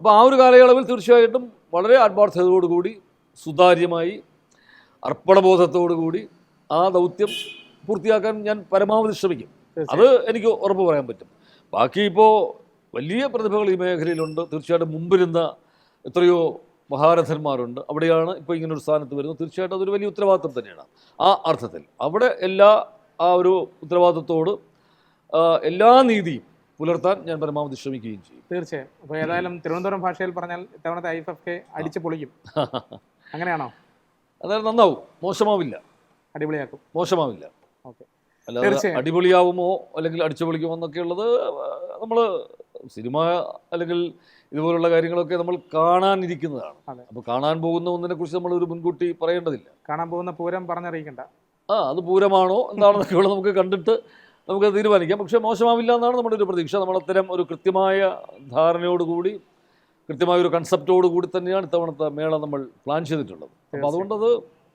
Speaker 2: അപ്പോൾ ആ ഒരു കാലയളവിൽ തീർച്ചയായിട്ടും വളരെ ആത്മാർത്ഥതയോടുകൂടി സുതാര്യമായി അർപ്പണബോധത്തോടുകൂടി ആ ദൗത്യം പൂർത്തിയാക്കാൻ ഞാൻ പരമാവധി ശ്രമിക്കും. അത് എനിക്ക് ഉറപ്പ് പറയാൻ പറ്റും. ബാക്കി ഇപ്പോൾ വലിയ പ്രതിഭകൾ ഈ മേഖലയിലുണ്ട്. തീർച്ചയായിട്ടും മുമ്പിരുന്ന എത്രയോ മഹാരഥന്മാരുണ്ട്. അവിടെയാണ് ഇപ്പോൾ ഒരു സ്ഥാനത്ത് വരുന്നത്. തീർച്ചയായിട്ടും അതൊരു വലിയ ഉത്തരവാദിത്വം തന്നെയാണ്. ആ അർത്ഥത്തിൽ. അവിടെ എല്ലാ ആ ഒരു ഉത്തരവാദിത്വത്തോട് എല്ലാ നീതിയും പുലർത്താൻ ഞാൻ പരമാവധി ശ്രമിക്കുകയും ചെയ്യും.
Speaker 1: തീർച്ചയായും. അപ്പോൾ ഏതായാലും തിരുവനന്തപുരം ഭാഷയിൽ പറഞ്ഞാൽ ഇത്തവണത്തെ ഐ എഫ് എഫ് കെ അടിച്ച് പൊളിക്കും. അങ്ങനെയാണോ?
Speaker 2: അതായത് നന്നാവും. മോശമാവില്ല.
Speaker 1: അടിപൊളിയാക്കും.
Speaker 2: മോശമാവില്ല.
Speaker 1: ഓക്കെ.
Speaker 2: അല്ലാതെ അടിപൊളിയാവുമോ അല്ലെങ്കിൽ അടിച്ചു പൊളിക്കുമോ എന്നൊക്കെ ഉള്ളത് നമ്മൾ സിനിമ അല്ലെങ്കിൽ ഇതുപോലുള്ള കാര്യങ്ങളൊക്കെ നമ്മൾ കാണാനിരിക്കുന്നതാണ്. അപ്പോൾ കാണാൻ പോകുന്ന ഒന്നിനെ കുറിച്ച് നമ്മൾ ഒരു മുൻകൂട്ടി പറയേണ്ടതില്ല.
Speaker 1: കാണാൻ പോകുന്ന പൂരം പറഞ്ഞറിയിക്കണ്ട.
Speaker 2: ആ അത് പൂരമാണോ എന്താണെന്നൊക്കെ ഉള്ളത് നമുക്ക് കണ്ടിട്ട് നമുക്ക് തീരുമാനിക്കാം. പക്ഷേ മോശമാവില്ല എന്നാണ് നമ്മുടെ ഒരു പ്രതീക്ഷ. നമ്മൾ അത്തരം ഒരു കൃത്യമായ ധാരണയോടുകൂടി കൃത്യമായ ഒരു കൺസെപ്റ്റോട് കൂടി തന്നെയാണ് ഇത്തവണത്തെ മേള നമ്മൾ പ്ലാൻ ചെയ്തിട്ടുള്ളത്. അപ്പോൾ അതുകൊണ്ടത്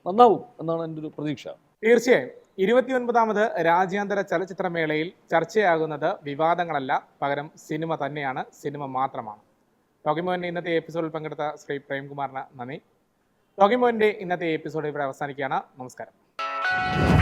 Speaker 2: നന്നാവും എന്നാണ് എന്റെ ഒരു പ്രതീക്ഷ.
Speaker 1: തീർച്ചയായും. ഇരുപത്തിയൊൻപതാമത് രാജ്യാന്തര ചലച്ചിത്രമേളയിൽ ചർച്ചയാകുന്നത് വിവാദങ്ങളല്ല പകരം സിനിമ തന്നെയാണ് സിനിമ മാത്രമാണ്. ടോക്കിമോഹന്റെ ഇന്നത്തെ എപ്പിസോഡിൽ പങ്കെടുത്ത ശ്രീ പ്രേംകുമാറിന് നന്ദി. ടോക്കിമോഹന്റെ ഇന്നത്തെ എപ്പിസോഡ് ഇവിടെ അവസാനിക്കുകയാണ്. നമസ്കാരം.